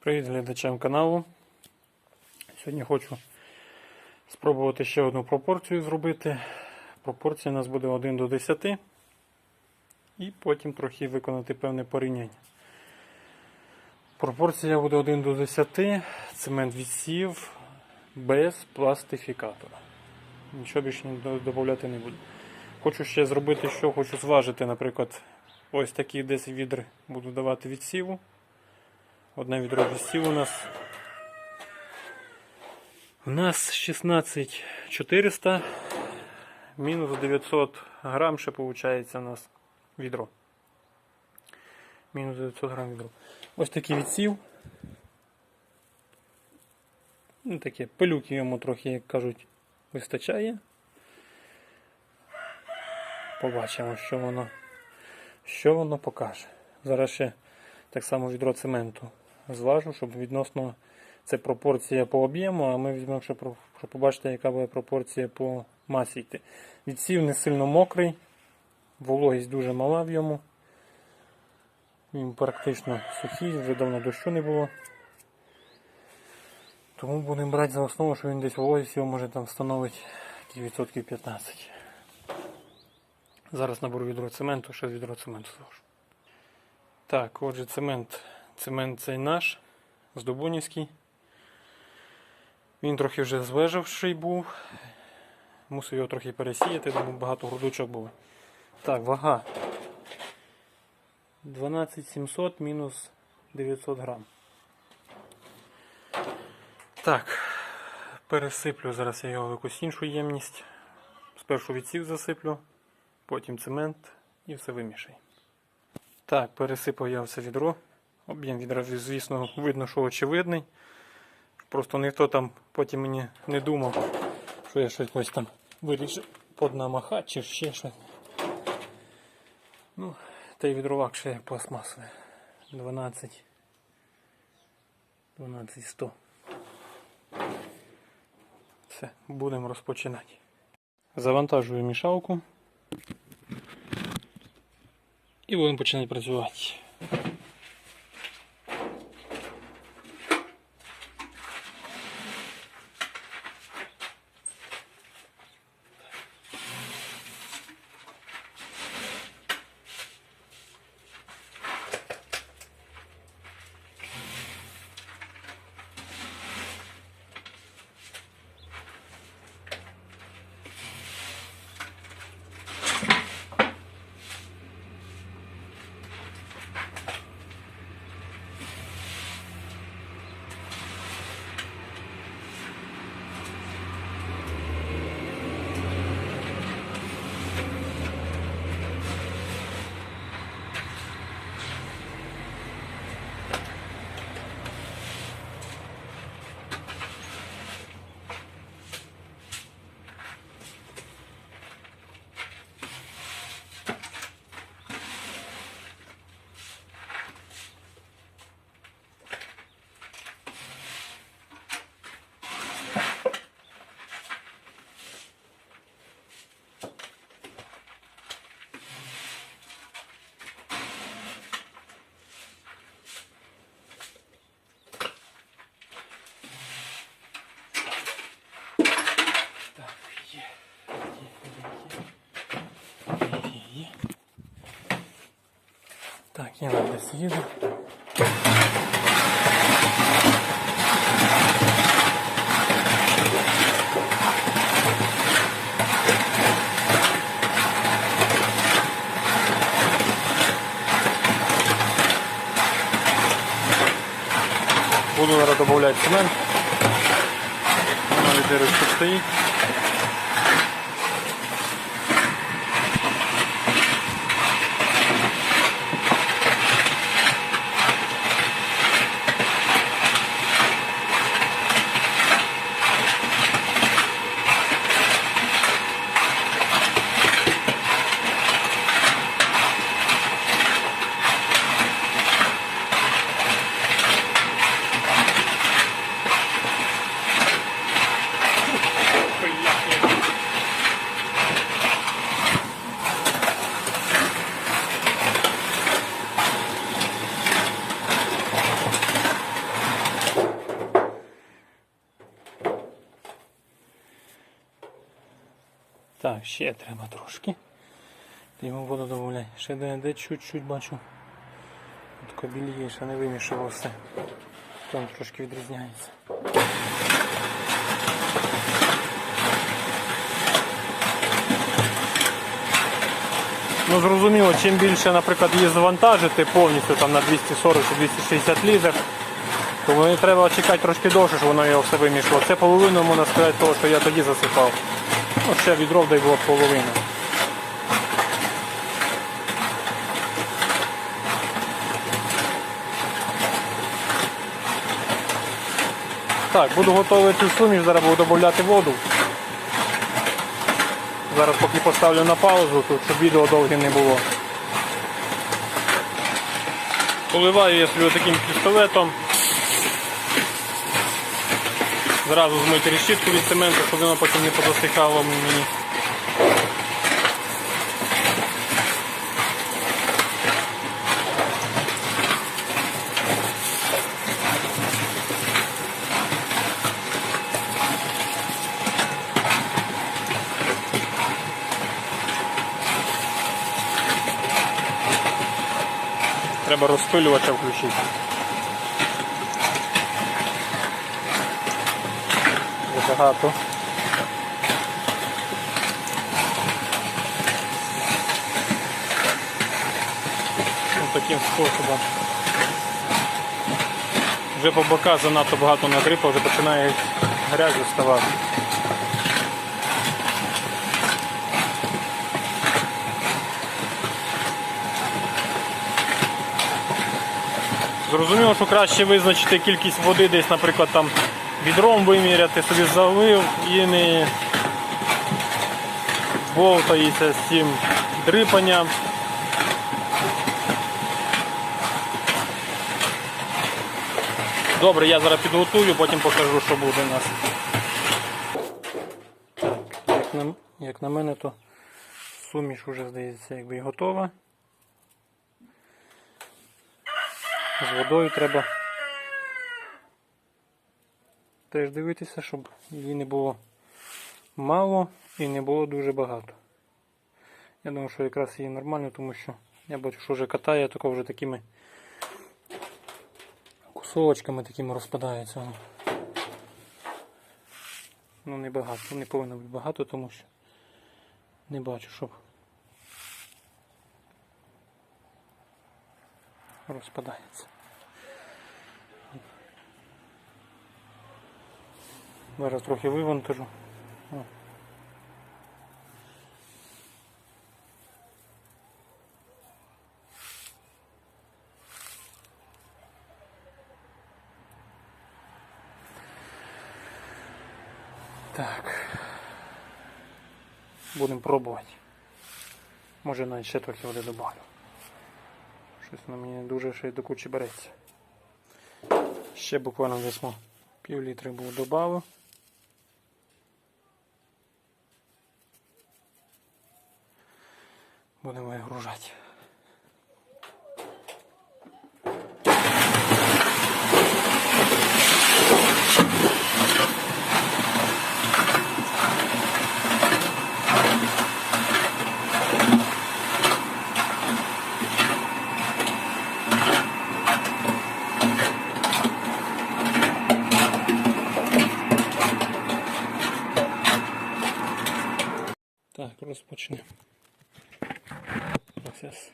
Привіт глядачам каналу. Сьогодні хочу спробувати ще одну пропорцію зробити. Пропорція у нас буде 1 до 10. І потім трохи виконати певне порівняння. Пропорція буде 1 до 10. Цемент відсів без пластифікатора. Нічого більше додати не буду. Хочу ще зробити, що хочу зважити, наприклад, ось такі 10 відр буду давати відсіву. Одне відро відсів у нас. У нас 16400 мінус 900 грам ще виходить у нас відро. Мінус 900 грам відро. Ось такий відсів. Ну, таке пилюки йому трохи, як кажуть, вистачає. Побачимо, що воно, що воно покаже. Зараз ще так само відро цементу зважу, щоб відносно це пропорція по об'єму, а ми візьмемо, щоб, побачити, яка буде пропорція по масі йти. Відсів не сильно мокрий, вологість дуже мала в йому. Він практично сухий, вже давно дощу не було. Тому будемо брати за основу, що він десь вологість його може там становить якісь відсотків 15. Зараз наберу відро цементу, ще з відро цементу зважу. Так, отже, цемент. Цемент цей наш, Здобунівський. Він трохи вже звежавший був. Мусив його трохи пересіяти, тому багато грудочок було. Так, вага. 12700 мінус 900 грам. Так, пересиплю зараз я його в якусь іншу ємність. Спершу відсів засиплю, потім цемент і все вимішаю. Так, пересипав я все відро. Об'єм відра, звісно, видно, що очевидний. Просто ніхто там потім мені не думав, що я щось там вирішив поднамахати чи ще щось. Ну, та й відро лакше як пластмасове. 12. 12 100. Все, будемо розпочинати. Завантажую мішалку. І будемо починати працювати. Я на десь їду. Буду зараз додавати цемент. Вона дирочка стоїть. Так, ще треба трошки. Йому воду додавай. Ще де, де чуть-чуть бачу. Тако біліше, не вимішував все. Там трошки відрізняється. Ну зрозуміло, чим більше, наприклад, її завантажити повністю там на 240 чи 260 літрів, то мені треба чекати трошки довше, щоб воно його все вимішувало. Це половину, можна сказати, того, що я тоді засипав. Ну, ще відро дай було половина. Так, буду готовий цю суміш, зараз буду додати воду. Зараз поки поставлю на паузу, тут, щоб відео довгим не було. Поливаю я собі таким пістолетом. Зразу змити решітку від цементу, щоб воно потім не позасихало мені. Треба розпилювача включити. Забагато. Ось таким способом. Вже по боках занадто багато нагрипа, вже починає грязю ставати. Зрозуміло, що краще визначити кількість води десь, наприклад, там відром виміряти, собі залив і не бовтається з цим дрипанням. Добре, я зараз підготую, потім покажу, що буде у нас. Як на, як на мене, то суміш вже здається якби готова. З водою треба теж дивитися, щоб її не було мало і не було дуже багато. Я думаю, що якраз її нормально, тому що я бачу, що вже катає, тако вже такими кусочками такими розпадається. Ну не багато, не повинно бути багато, тому що не бачу, щоб розпадається. Зараз трохи вивантажу. Так. Будемо пробувати. Може навіть ще трохи води добавлю. Щось на мені дуже ще й до кучі береться. Ще буквально десь пів літри було додав. Будемо вигружати. Так, розпочнемо. Процес.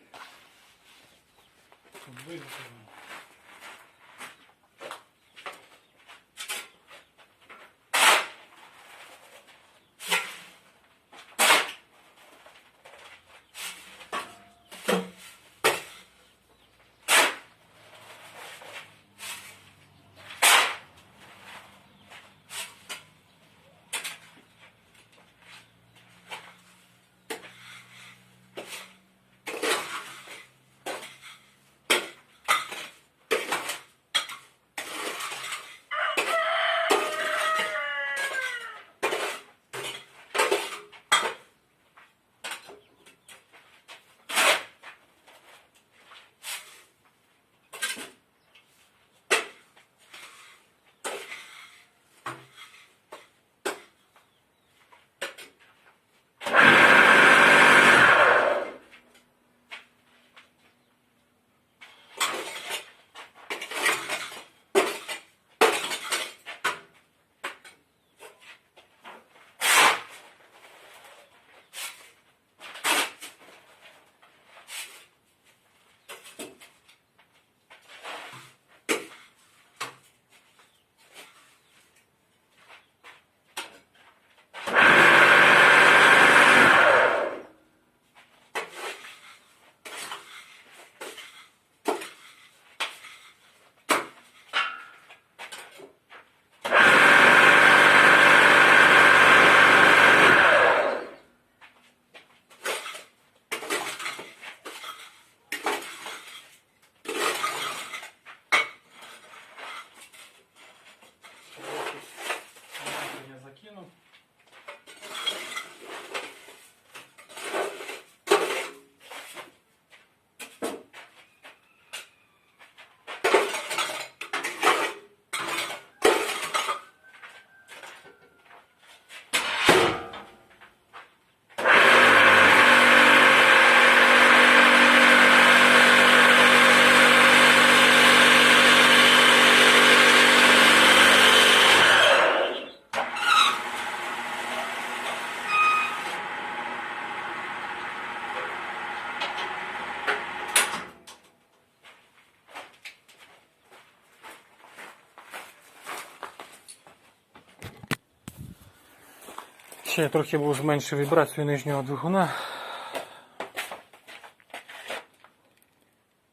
Ще трохи був зменшив вібрацію нижнього двигуна.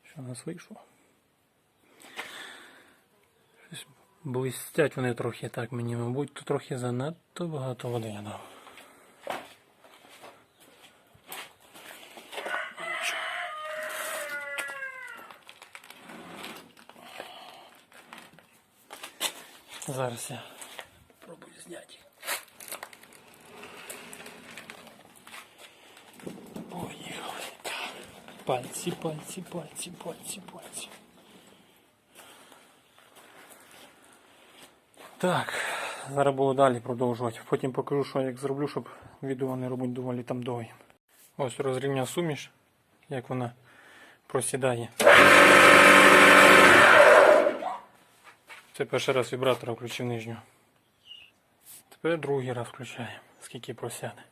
Що у нас вийшло? Щось блистять вони трохи так мені, мабуть, тут трохи занадто багато води я дав. Зараз я спробую зняти. Пальці, пальці, пальці, пальці, пальці. Так, зараз буду далі продовжувати. Потім покажу, що як зроблю, щоб відео не робити доволі там довгим. Ось розрівняв суміш, як вона просідає. Це перший раз вібратора включив нижню. Тепер другий раз включаємо, скільки просяде.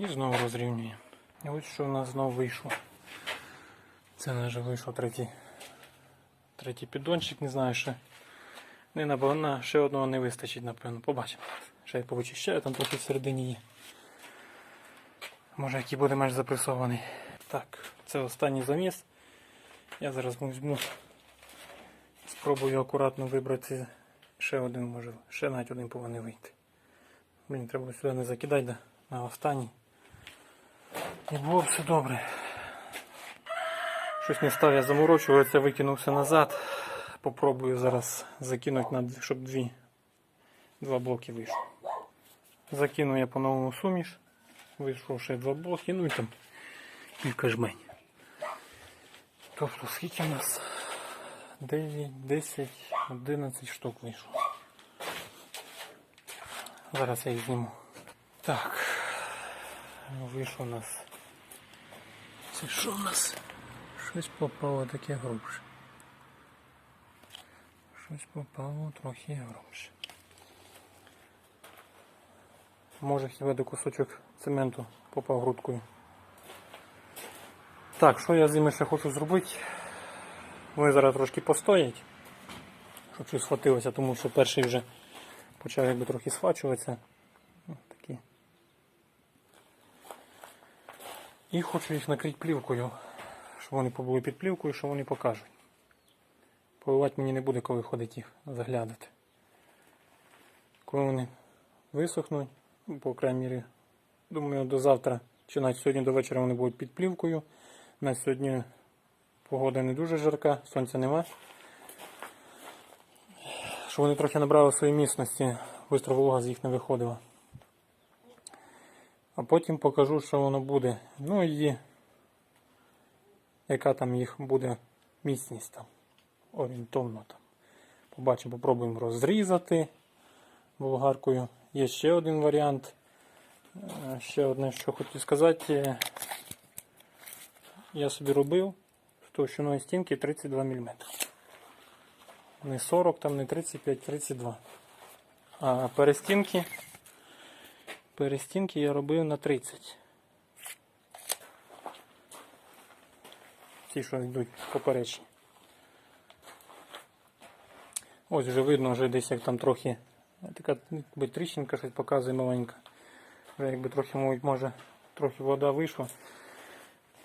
І знову розрівнюємо. І ось що в нас знову вийшло. Це наш вийшов третій. Третій піддончик, не знаю ще. Не набагато, ще одного не вистачить, напевно. Побачимо. Ще я повичищаю, там трохи всередині є. Може який буде менш запресований. Так, це останній заміс. Я зараз візьму. Спробую акуратно вибрати ще один, може, ще навіть один повинен вийти. Мені треба сюди не закидати да, на останній. І було все добре. Щось не став я заморочуватися, викинувся назад. Попробую зараз закинути, на, щоб дві, два блоки вийшло. Закину я по-новому суміш. Вийшло ще два блоки, ну і там кілька жмень. Тобто скільки у нас? 9, 10, 11 штук вийшло. Зараз я їх зніму. Так. Вийшло у нас. Це що у нас? Щось попало таке грубше. Щось попало трохи грубше. Може хіба до кусочок цементу попав грудкою. Так, що я з ними ще хочу зробити? Вони зараз трошки постоять, щоб щось схватилося, тому що перший вже почав якби трохи схвачуватися. Ось такі. І хочу їх накрити плівкою, щоб вони побули під плівкою, що вони покажуть. Поливати мені не буде, коли ходить їх заглядати. Коли вони висохнуть, ну, по крайній мірі, думаю, до завтра чи навіть сьогодні до вечора вони будуть під плівкою. На сьогодні погода не дуже жарка, сонця нема. Щоб вони трохи набрали своєї міцності, швидко волога з їх не виходила. А потім покажу, що воно буде. Ну і яка там їх буде міцність там. Орієнтовно там. Побачимо, попробуємо розрізати болгаркою. Є ще один варіант. Е, Ще одне, що хотів сказати. Я собі робив з товщиною стінки 32 мм. Не 40, там не 35, 32. А перестінки, перестінки я робив на 30. Ті, що йдуть поперечні. Ось вже видно, вже десь як там трохи така якби, тріщинка щось показує маленька. Вже якби трохи, мабуть, може, трохи вода вийшла.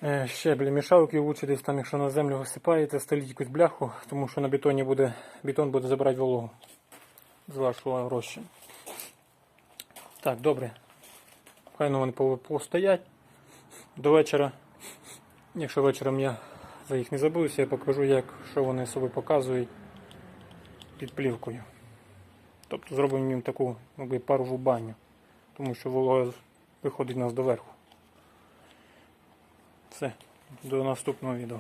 Е, Ще біля мішалки лучше десь там, якщо на землю висипаєте, стеліть якусь бляху, тому що на бетоні буде, бетон буде забирати вологу з вашого розчину. Так, добре. Хай ну вони постоять до вечора. Якщо вечором я за їх не забудуся, я покажу, як, що вони собі показують під плівкою. Тобто зробимо їм таку якби, парову баню, тому що волога виходить у нас доверху. Все, до наступного відео.